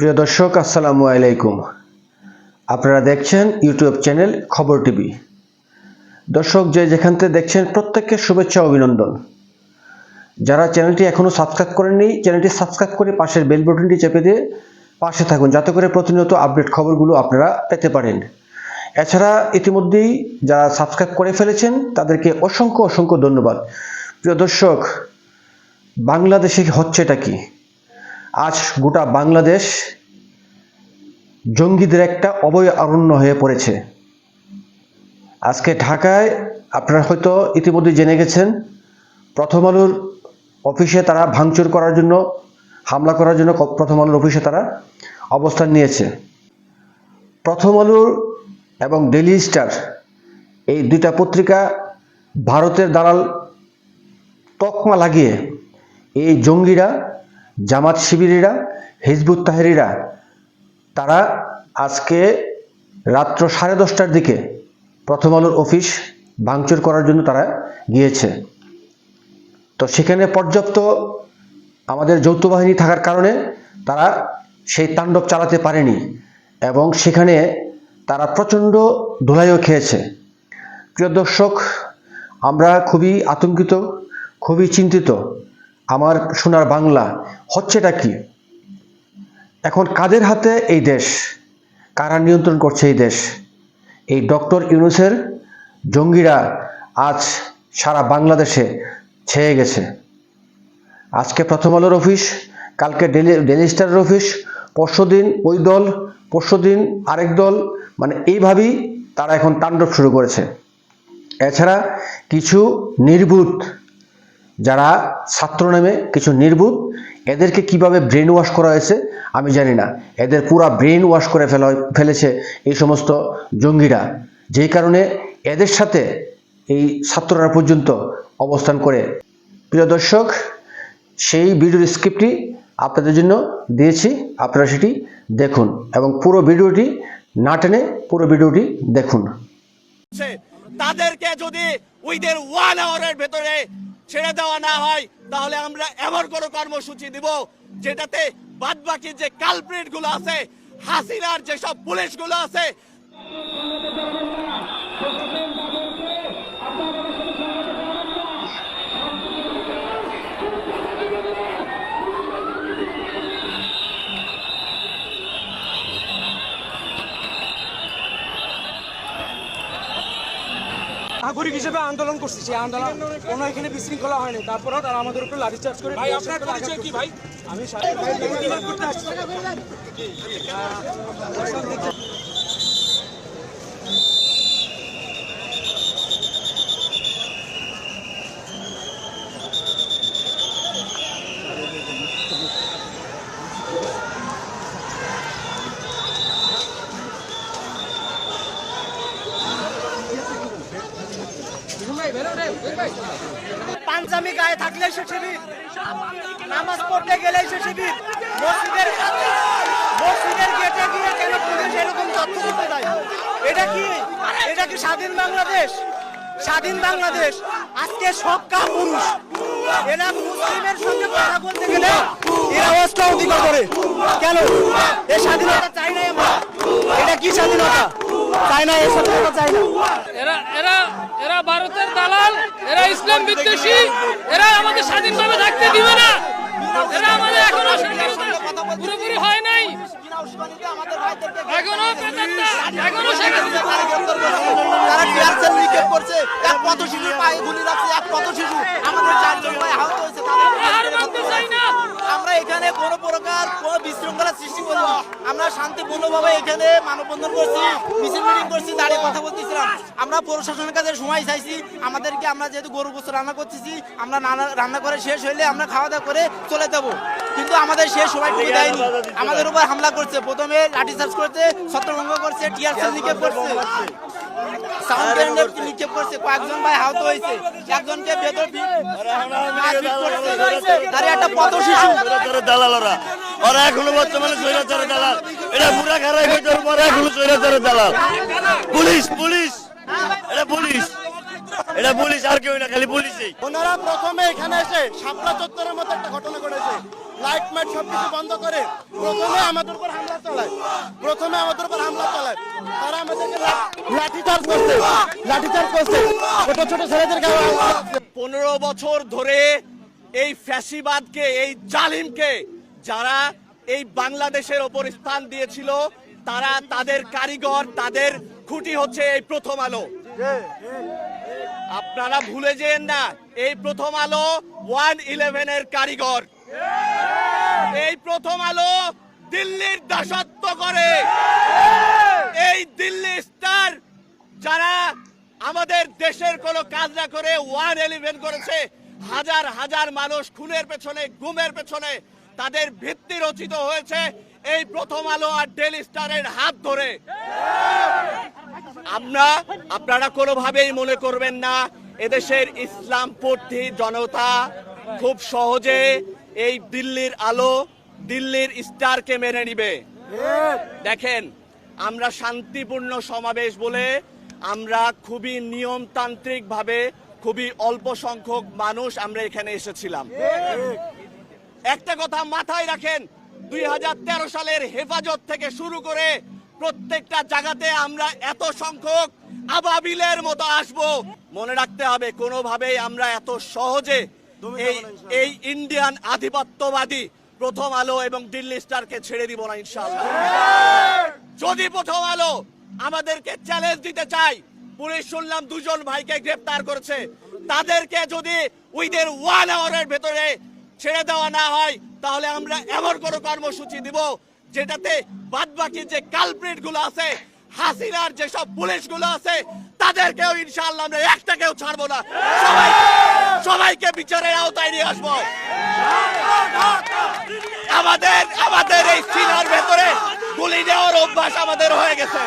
প্রিয় দর্শক, আসসালামু আলাইকুম। আপনারা দেখছেন ইউটিউব চ্যানেল খবর টিভি। দর্শক, যে যেখান থেকে দেখছেন, প্রত্যেককে শুভেচ্ছা, অভিনন্দন। যারা চ্যানেলটি এখনও সাবস্ক্রাইব করেননি, চ্যানেলটি সাবস্ক্রাইব করে পাশের বেল বাটনটি চেপে দিয়ে পাশে থাকুন, যাতে করে প্রতিনিয়ত আপডেট খবরগুলো আপনারা পেতে পারেন। এছাড়া ইতিমধ্যেই যারা সাবস্ক্রাইব করে ফেলেছেন, তাদেরকে অসংখ্য অসংখ্য ধন্যবাদ। প্রিয় দর্শক, বাংলাদেশে হচ্ছেটা কি? আজ গোটা বাংলাদেশ জঙ্গিদের একটা অবয় অরণ্য হয়ে পড়েছে। আজকে ঢাকায় আপনারা হয়তো ইতিমধ্যে জেনে গেছেন, প্রথম আলোর অফিসে তারা ভাঙচুর করার জন্য, হামলা করার জন্য প্রথম আলোর অফিসে তারা অবস্থান নিয়েছে। প্রথম আলোর এবং ডেলি স্টার এই দুইটা পত্রিকা ভারতের দালাল তকমা লাগিয়ে এই জঙ্গিরা, জামাত শিবিরেরা, হিজবুত তাহেরিরা তারা আজকে রাত্র সাড়ে দশটার দিকে প্রথম আলোর অফিস ভাঙচুর করার জন্য তারা গিয়েছে। তো সেখানে পর্যাপ্ত আমাদের যৌথ বাহিনী থাকার কারণে তারা সেই তাণ্ডব চালাতে পারেনি এবং সেখানে তারা প্রচণ্ড ধুলাইও খেয়েছে। প্রিয় দর্শক, আমরা খুবই আতঙ্কিত, খুবই চিন্তিত। আমার সোনার বাংলা হচ্ছেটা কি? এখন কাদের হাতে এই দেশ? কারা নিয়ন্ত্রণ করছে এই দেশ? এই ডক্টর ইউনুসের জঙ্গিরা আজ সারা বাংলাদেশে ছেয়ে গেছে। আজকে প্রথম আলোর অফিস, কালকে ডেলি ডেলি স্টারের অফিস পরশুদিন ওই দল, পরশু দিন আরেক দল মানে এইভাবেই তারা এখন তাণ্ডব শুরু করেছে। এছাড়া কিছু নির্বুত যারা ছাত্র নামে কিছু নির্বুত এদেরকে কীভাবে ব্রেন ওয়াশ করা হয়েছে আমি জানি না। এদের পুরা ব্রেন ওয়াশ করে ফেলা, ফেলেছে এই সমস্ত জঙ্গিরা। যেই কারণে এদের সাথে এই ছাত্ররা পর্যন্ত অবস্থান করে। প্রিয় দর্শক, সেই ভিডিওর স্ক্রিপ্টটি আপনাদের জন্য দিয়েছি। আপনারা সেটি দেখুন এবং পুরো ভিডিওটি না টেনে পুরো ভিডিওটি দেখুন। তাদেরকে যদি উইদের ওয়ান আওয়ারের ভেতরে ছেড়ে দেওয়া না হয়, তাহলে আমরা এমন কোন কর্মসূচি দিব যেটাতে বাদ বাকি যে কালপ্রিটগুলো আছে হাসিনার যেসব পুলিশগুলো আছে নাগরিক হিসেবে আন্দোলন করছি সেই আন্দোলন কোনো এখানে বিশৃঙ্খলা হয়নি। তারপরেও তারা আমাদের উপরে লাঠিচার্জ করে ভাই আপনার পরিচয় কি ভাই? আমি করতে আসছি। পাঞ্জাবি গায়ে থাকলে সে শিবির। নামাজ পড়তে গেলেই সে শিবির। মসজিদের মসজিদের গেটে গিয়ে কেন পুলিশ এরকম তথ্য দিতে যায়? এটা কি? এটা কি স্বাধীন বাংলাদেশ? স্বাধীন বাংলাদেশ। আজকে সব পুরুষ। এরা মুসলিমের সঙ্গে কথা বলতে গেলে এরা অস্ত্র অধিকার করে। কেন? এ স্বাধীনতা চাই না আমরা। এটা কি স্বাধীনতা? চাই না এই স্বাধীনতা চাই না। এরা এরা এরা ভারতের দালাল এরা ইসলাম বিদ্বেষী এরা আমাদের স্বাধীনভাবে থাকতে দিবে না। এরা আমাদের এখনও পুরোপুরি হয় নাই। এখনও এখনও তারা টিয়ার সেল নিক্ষেপ করছে? এক পথ শিশুর পায়ে গুলি রাখছে এক পথ শিশু। আমাদের চারজন ভাই আহত হয়েছে তাদের হার মানতে চাই না। প্রকার বিশৃঙ্খলা সৃষ্টি করব আমরা শান্তিপূর্ণভাবে এখানে মানববন্ধন করছি মিছিল মিটিং করছি দাঁড়িয়ে কথা বলতেছিলাম। আমরা প্রশাসনের কাছে সময় চাইছি আমাদেরকে আমরা যেহেতু গরু গোস্ত রান্না করতেছি আমরা নানা- রান্না করে শেষ হইলে আমরা খাওয়া দাওয়া করে চলে যাব। কিন্তু আমাদের শেষ সময়টুকু দেয়নি। আমাদের উপর হামলা করছে। প্রথমে লাঠিচার্জ করছে ছত্রভঙ্গ করছে টিয়ার সেল নিক্ষেপ করছে। সাউন্ড নিক্ষেপ করছে কয়েকজন ভাই আহত হয়েছে। একজনকে ভেতর মারপিট করছে একটা পথ শিশু। স্বৈরাচারের ওরা। ওরা এখনও বর্তমানে স্বৈরাচারের দালাল। এটা পুরা খারাই পরে এখনও স্বৈরাচারের দালাল। Police police. এটা পুলিশ। এটা পুলিশ আর কেউ না খালি পুলিশই। ওনারা প্রথমে এখানে এসে শাপলা চত্বরের মতো একটা ঘটনা ঘটেছে। লাইট মাইট সবকিছু বন্ধ করে প্রথমে আমাদের উপর হামলা চালায়। প্রথমে আমাদের উপর হামলা চালায়। তারা আমাদেরকে লাঠি করছে। ছোট ছোট ছেলেদের গায়ে। পনেরো বছর ধরে এই ফ্যাসিবাদকে, এই জালিমকে যারা এই বাংলাদেশের ওপর স্থান দিয়েছিল, তারা তাদের কারিগর, তাদের খুঁটি হচ্ছে এই প্রথম আলো। আপনারা ভুলে যেন না, এই প্রথম আলো ওয়ান ইলেভেনের কারিগর। এই প্রথম আলো দিল্লির দাসত্ব করে। এই দিল্লি স্টার যারা আমাদের দেশের কোনো কাজ না করে ওয়ান ইলেভেন করেছে। হাজার হাজার মানুষ খুনের পেছনে, গুমের পেছনে তাদের ভিত্তি রচিত হয়েছে এই প্রথম আলো আর ডেলি স্টারের হাত ধরে। আমরা, আপনারা কোনোভাবেই মনে করবেন না, এদেশের ইসলামপন্থী জনতা খুব সহজে এই দিল্লির আলো দিল্লির স্টারকে মেনে নিবে। দেখেন, আমরা শান্তিপূর্ণ সমাবেশ বলে আমরা খুবই নিয়মতান্ত্রিক ভাবে খুবই অল্প সংখ্যক মানুষ আমরা এখানে এসেছিলাম। একটা কথা মাথায় রাখেন দুই হাজার তেরো সালের হেফাজত থেকে শুরু করে প্রত্যেকটা জায়গাতে আমরা এত সংখ্যক আবাবিলের মতো আসব। মনে রাখতে হবে কোনোভাবেই আমরা এত সহজে এই এই ইন্ডিয়ান আধিপত্যবাদী প্রথম আলো এবং দিল্লি স্টারকে ছেড়ে দিব না ইনশাআল্লাহ। যদি প্রথম আলো আমাদেরকে চ্যালেঞ্জ দিতে চাই। পুলিশ শুনলাম দুজন ভাইকে গ্রেফতার করেছে। তাদেরকে যদি উইদের ওয়ান আওয়ারের ভেতরে ছেড়ে দেওয়া না হয়, তাহলে আমরা এমন কোনো কর্মসূচি দিব যেটাতে বাদ বাকি যে কালপ্রিটগুলো আছে, হাসিনার যেসব পুলিশগুলো আছে, তাদেরকেও ইনশাআল্লাহ আমরা একটাকেও ছাড়বো না। সবাই সবাইকে বিচারের আওতায় নিয়ে আসব। আমাদের আমাদের এই সিনার ভেতরে গুলি দেওয়ার অভ্যাস আমাদের হয়ে গেছে।